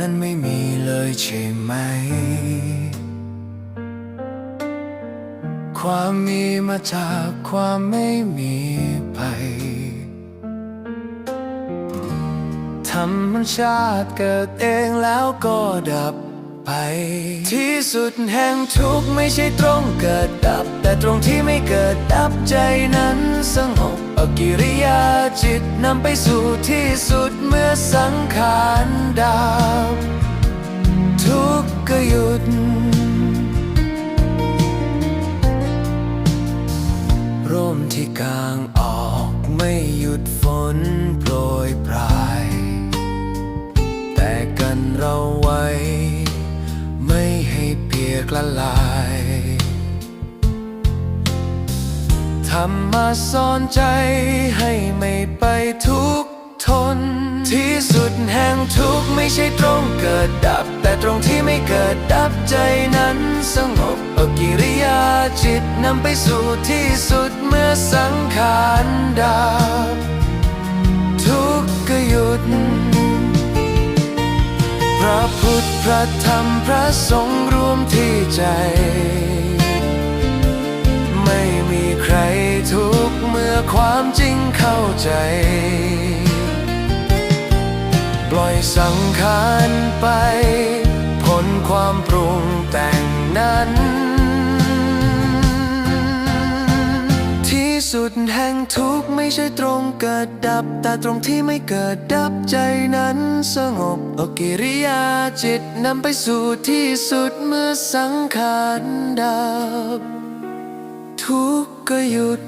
นั้นไม่มีเลยใช่ไหม ความมีมาจากความไม่มีไปธรรมชาติเกิดเองแล้วก็ดับไป ที่สุดแห่งทุกข์ไม่ใช่ตรงเกิดดับ แต่ตรงที่ไม่เกิดดับใจนั้นสงบอกิริยาจิตนำไปสู่ที่สุดเมื่อสังขาร ก็หยุด ร่มที่กลางออกไม่หยุดฝนโปรยปลาย แต่กันเราไว้ ไม่ให้เปียกละลายธรรมาสอนใจให้ไม่ไปทุกข์ทน ที่สุดแห่งทุกข์ไม่ใช่ตรงเกิดดับแต่ตรงที่ เกิดดับใจนั้นสงบอกิริยาจิตนำไปสู่ที่สุดเมื่อสังขารดับ ทุกข์ก็หยุด พระพุทธพระธรรมพระสงฆ์รวมที่ใจ ไม่มีใครทุกข์เมื่อความจริงเข้าใจปล่อยสังขารไป ความปรุงแต่งนั้น ที่สุดแห่งทุกข์ไม่ใช่ตรงเกิดดับ แต่ตรงที่ไม่เกิดดับใจนั้นสงบอกิริยาจิตนำไปสู่ที่สุดเมื่อสังขารดับ ทุกข์ก็หยุด